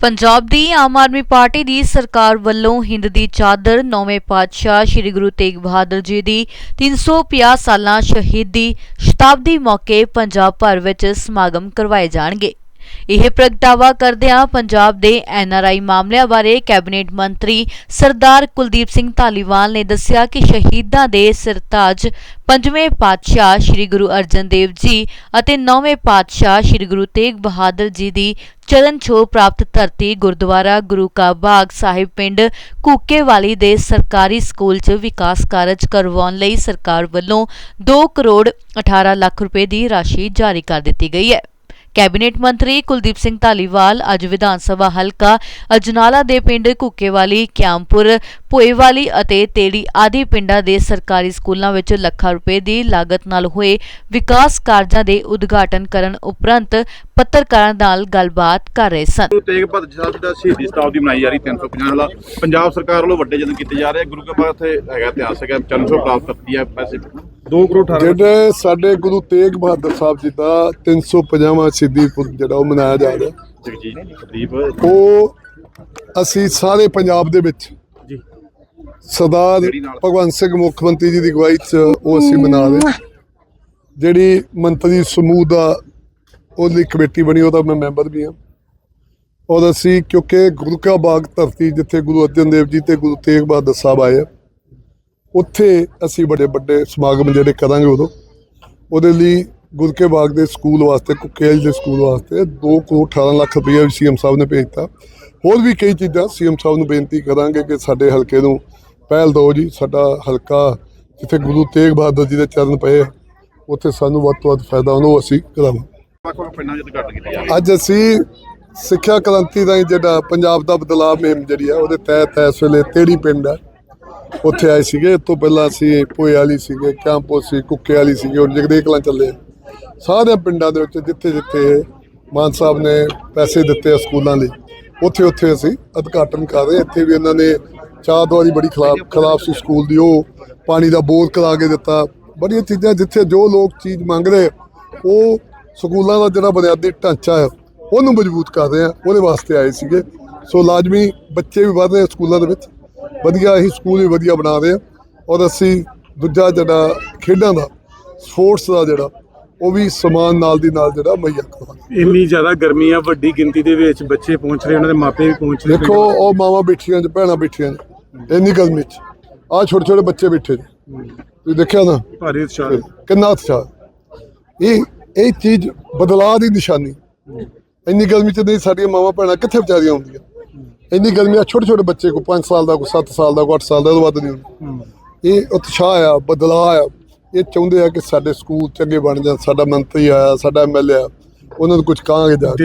ਪੰਜਾਬ ਦੀ Aam Aadmi party ਦੀ ਸਰਕਾਰ ਵੱਲੋਂ ਹਿੰਦ ਦੀ ਚਾਦਰ ਨੌਵੇਂ ਪਾਤਸ਼ਾਹ ਸ੍ਰੀ ਗੁਰੂ ਤੇਗ ਬਹਾਦਰ ਜੀ ਦੀ 350 ਸਾਲਾਂ ਸ਼ਹੀਦੀ ਸ਼ਤਾਬਦੀ ਮੌਕੇ ਪੰਜਾਬ ਭਰ ਵਿੱਚ ਸਮਾਗਮ ਕਰਵਾਏ ਜਾਣਗੇ। ਇਹ ਪ੍ਰਗਟਾਵਾ ਕਰਦਿਆਂ ਪੰਜਾਬ ਦੇ ਐਨਆਰਆਈ ਮਾਮਲਿਆਂ ਬਾਰੇ ਕੈਬਨਿਟ ਮੰਤਰੀ ਸਰਦਾਰ ਕੁਲਦੀਪ ਸਿੰਘ ਧਾਲੀਵਾਲ ਨੇ ਦੱਸਿਆ ਕਿ ਸ਼ਹੀਦਾਂ ਦੇ ਸਿਰਤਾਜ ਪੰਜਵੇਂ ਪਾਤਸ਼ਾਹ ਸ੍ਰੀ ਗੁਰੂ ਅਰਜਨ ਦੇਵ ਜੀ ਅਤੇ ਨੌਵੇਂ ਪਾਤਸ਼ਾਹ ਸ੍ਰੀ ਗੁਰੂ ਤੇਗ ਬਹਾਦਰ ਜੀ ਦੀ ਚਰਨ ਛੋਹ ਪ੍ਰਾਪਤ ਧਰਤੀ ਗੁਰਦੁਆਰਾ ਗੁਰੂ ਕਾ ਬਾਗ ਸਾਹਿਬ ਪਿੰਡ ਕੂਕੇਵਾਲੀ ਦੇ ਸਰਕਾਰੀ ਸਕੂਲ 'ਚ ਵਿਕਾਸ ਕਾਰਜ ਕਰਵਾਉਣ ਲਈ ਸਰਕਾਰ ਵੱਲੋਂ 2 ਕਰੋੜ 18 ਲੱਖ ਰੁਪਏ ਦੀ ਰਾਸ਼ੀ ਜਾਰੀ ਕਰ ਦਿੱਤੀ ਗਈ ਹੈ। ਕੈਬਨਿਟ ਮੰਤਰੀ ਕੁਲਦੀਪ ਸਿੰਘ ਧਾਲੀਵਾਲ ਅੱਜ ਵਿਧਾਨ ਸਭਾ ਹਲਕਾ ਅਜਨਾਲਾ ਦੇ ਪਿੰਡ ਕੁੱਕੇਵਾਲੀ ਕਿਆਮਪੁਰ ਭੋਏਵਾਲੀ ਅਤੇ ਤੇੜੀ ਆਦਿ ਪਿੰਡਾਂ ਦੇ ਸਰਕਾਰੀ ਸਕੂਲਾਂ ਵਿੱਚ ਲੱਖਾਂ ਰੁਪਏ ਦੀ ਲਾਗਤ ਨਾਲ ਹੋਏ ਵਿਕਾਸ ਕਾਰਜਾਂ ਦੇ ਉਦਘਾਟਨ ਕਰਨ ਉਪਰੰਤ ਪੱਤਰਕਾਰਾਂ ਨਾਲ ਗੱਲਬਾਤ ਕਰ ਰਹੇ ਸਨ। ਤੇਗ ਬਹਾਦਰ ਸਾਹਿਬ ਦਾ ਸ਼ਹੀਦੀ ਸ਼ਤਾਬਦੀ ਮਨਾਈ ਜਾ ਰਹੀ 350 ਵਾਲਾ। ਪੰਜਾਬ ਸਰਕਾਰ ਵੱਲੋਂ ਵੱਡੇ ਯਤਨ ਕੀਤੇ ਜਾ ਰਹੇ ਗੁਰੂ ਕੇ ਬਾਅਦ ਹੈਗਾ ਇਤਿਹਾਸਕ ਹੈ ਚਰਨ ਛੋਹ ਪ੍ਰਾਪਤ ਕਰਤੀ ਹੈ, ਪੈਸੇ 2 ਕਰੋੜ 18 ਜਿਹੜੇ ਸਾਡੇ ਗੁਰੂ ਤੇਗ ਬਹਾਦਰ ਸਾਹਿਬ ਜੀ ਦਾ 350ਵਾਂ ਸ਼ਹੀਦੀ ਪੁਰਬ ਜਿਹੜਾ ਉਹ ਮਨਾਇਆ ਜਾ ਰਿਹਾ ਜਗਜੀਤ ਉਹ ਅਸੀਂ ਸਾਰੇ ਪੰਜਾਬ ਦੇ ਵਿੱਚ ਜੀ। ਸਰਦਾਰ ਭਗਵੰਤ ਸਿੰਘ ਮੁੱਖ ਮੰਤਰੀ ਜੀ ਦੀ ਅਗਵਾਈ 'ਚ ਉਹ ਅਸੀਂ ਮਨਾ ਰਹੇ। ਜਿਹੜੀ ਮੰਤਰੀ ਸਮੂਹ ਦਾ ਉਹਦੀ ਕਮੇਟੀ ਬਣੀ ਉਹਦਾ ਮੈਂ ਮੈਂਬਰ ਵੀ ਹਾਂ। ਔਰ ਅਸੀਂ ਕਿਉਂਕਿ ਗੁਰੂ ਕਾ ਬਾਗ ਧਰਤੀ ਜਿੱਥੇ ਗੁਰੂ ਅਰਜਨ ਦੇਵ ਜੀ ਤੇ ਗੁਰੂ ਤੇਗ ਬਹਾਦਰ ਸਾਹਿਬ ਆਏ ਆ ਉੱਥੇ ਅਸੀਂ ਵੱਡੇ ਵੱਡੇ ਸਮਾਗਮ ਜਿਹੜੇ ਕਰਾਂਗੇ ਉਦੋਂ ਉਹਦੇ ਲਈ ਗੁਰੂ ਕੇ ਬਾਗ ਦੇ ਸਕੂਲ ਵਾਸਤੇ ਕੁੱਕੇਲ ਦੇ ਸਕੂਲ ਵਾਸਤੇ 2 ਕਰੋੜ 18 ਲੱਖ ਰੁਪਏ ਵੀ ਸੀਐਮ ਸਾਹਿਬ ਨੇ ਭੇਜਤਾ। ਹੋਰ ਵੀ ਕਈ ਚੀਜ਼ਾਂ ਸੀਐਮ ਸਾਹਿਬ ਨੂੰ ਬੇਨਤੀ ਕਰਾਂਗੇ ਕਿ ਸਾਡੇ ਹਲਕੇ ਨੂੰ ਪਹਿਲ ਦਿਓ ਜੀ ਸਾਡਾ ਹਲਕਾ ਜਿੱਥੇ ਗੁਰੂ ਤੇਗ ਬਹਾਦਰ ਜੀ ਦੇ ਚਰਨ ਪਏ ਉੱਥੇ ਸਾਨੂੰ ਵੱਧ ਤੋਂ ਵੱਧ ਫਾਇਦਾ ਉਹਨੂੰ ਅਸੀਂ ਰਹੇ ਅੱਜ ਅਸੀਂ ਸਿੱਖਿਆ ਕ੍ਰਾਂਤੀ ਦਾ ਜਿਹੜਾ ਪੰਜਾਬ ਦਾ ਬਦਲਾਅ ਮੁਹਿੰਮ ਜਿਹੜੀ ਆ ਉਹਦੇ ਤਹਿਤ ਇਸ ਵੇਲੇ ਤੇੜੀ ਪਿੰਡ ਆ। ਉੱਥੇ ਆਏ ਸੀਗੇ ਇਸ ਤੋਂ ਪਹਿਲਾਂ ਅਸੀਂ ਭੋਏ ਵਾਲੀ ਸੀਗੇ, ਕੈਂਪੋ ਸੀ, ਕੁੱਕੇ ਵਾਲੀ ਸੀਗੇ ਹੁਣ ਜਗਦੇ ਕਲਾਂ ਚੱਲੇ। ਸਾਰੇ ਪਿੰਡਾਂ ਦੇ ਵਿੱਚ ਜਿੱਥੇ ਜਿੱਥੇ ਮਾਨ ਸਾਹਿਬ ਨੇ ਪੈਸੇ ਦਿੱਤੇ ਆ ਸਕੂਲਾਂ ਲਈ, ਉੱਥੇ ਉੱਥੇ ਅਸੀਂ ਉਦਘਾਟਨ ਕਰ ਰਹੇ ਇੱਥੇ ਵੀ ਉਹਨਾਂ ਨੇ ਚਾਹ ਦੁਆਰੀ ਬੜੀ ਖਿਲਾਫ ਖਿਲਾਫ ਸੀ ਸਕੂਲ ਦੀ, ਉਹ ਪਾਣੀ ਦਾ ਬੋਰ ਕਰਾ ਕੇ ਦਿੱਤਾ। ਬੜੀਆਂ ਚੀਜ਼ਾਂ ਜਿੱਥੇ ਜੋ ਲੋਕ ਚੀਜ਼ ਮੰਗ ਰਹੇ, ਉਹ ਸਕੂਲਾਂ ਦਾ ਜਿਹੜਾ ਬੁਨਿਆਦੀ ਢਾਂਚਾ ਹੈ, ਉਹਨੂੰ ਮਜ਼ਬੂਤ ਕਰ ਰਹੇ ਆ, ਉਹਦੇ ਵਾਸਤੇ ਆਏ ਸੀਗੇ। ਸੋ ਲਾਜ਼ਮੀ ਬੱਚੇ ਵੀ ਵਧ ਰਹੇ ਸਕੂਲਾਂ ਦੇ ਵਿੱਚ। ਵਧੀਆ ਹੀ ਸਕੂਲ ਵੀ ਵਧੀਆ ਬਣਾ ਰਹੇ ਆ ਔਰ ਅਸੀਂ ਦੂਜਾ ਜਿਹੜਾ ਖੇਡਾਂ ਦਾ ਸਪੋਰਟਸ ਦਾ ਜਿਹੜਾ ਉਹ ਵੀ ਸਮਾਨ ਨਾਲ ਦੀ ਨਾਲ ਜਿਹੜਾ ਮੁਹੱਈਆ ਕਰਵਾਉਂਦੇ ਇੰਨੀ ਜ਼ਿਆਦਾ ਗਰਮੀ ਆ ਵੱਡੀ ਗਿਣਤੀ ਦੇ ਵਿੱਚ ਬੱਚੇ ਪਹੁੰਚ ਰਹੇ ਉਹਨਾਂ ਦੇ ਮਾਪੇ ਵੀ ਪਹੁੰਚ ਰਹੇ। ਦੇਖੋ ਉਹ ਮਾਵਾਂ ਬੈਠੀਆਂ ਚ ਭੈਣਾਂ ਬੈਠੀਆਂ ਇੰਨੀ ਗਰਮੀ ਚ। ਆ ਛੋਟੇ ਛੋਟੇ ਬੱਚੇ ਬੈਠੇ ਨੇ। ਤੁਸੀਂ ਦੇਖਿਆ ਨਾ? ਭਾਰੀ ਉਤਸ਼ਾਹ। ਕਿੰਨਾ ਉਤਸ਼ਾਹ। ਇਹ ਇਹ ਚੀਜ਼ ਬਦਲਾਅ ਦੀ ਨਿਸ਼ਾਨੀ। ਇੰਨੀ ਗਰਮੀ ਚ ਨਹੀਂ ਸਾਡੀਆਂ ਮਾਵਾਂ ਭੈਣਾਂ ਕਿੱਥੇ ਵਿਚਾਰੀਆਂ ਹੁੰਦੀਆਂ ਇੰਨੀ ਗਰਮੀ ਆ ਛੋਟੇ ਛੋਟੇ ਬੱਚੇ ਕੋ 5 ਸਾਲ ਦਾ ਕੋ 7 ਸਾਲ ਦਾ ਕੋ 8 ਸਾਲ ਦਾ ਉਹ ਵੱਧ ਨਹੀਂ ਇਹ ਉਤਸ਼ਾਹ ਆ, ਬਦਲਾਅ ਆ। ਇਹ ਚਾਹੁੰਦੇ ਆ ਕਿ ਸਾਡੇ ਸਕੂਲ ਚੰਗੇ ਬਣ ਜਾਣ, ਸਾਡਾ ਮੰਤਰੀ ਆਇਆ, ਸਾਡਾ ਐਮਐਲਏ ਆ, ਉਹਨਾਂ ਨੂੰ ਕੁਝ ਕਹਾਂਗੇ ਜਾ ਕੇ।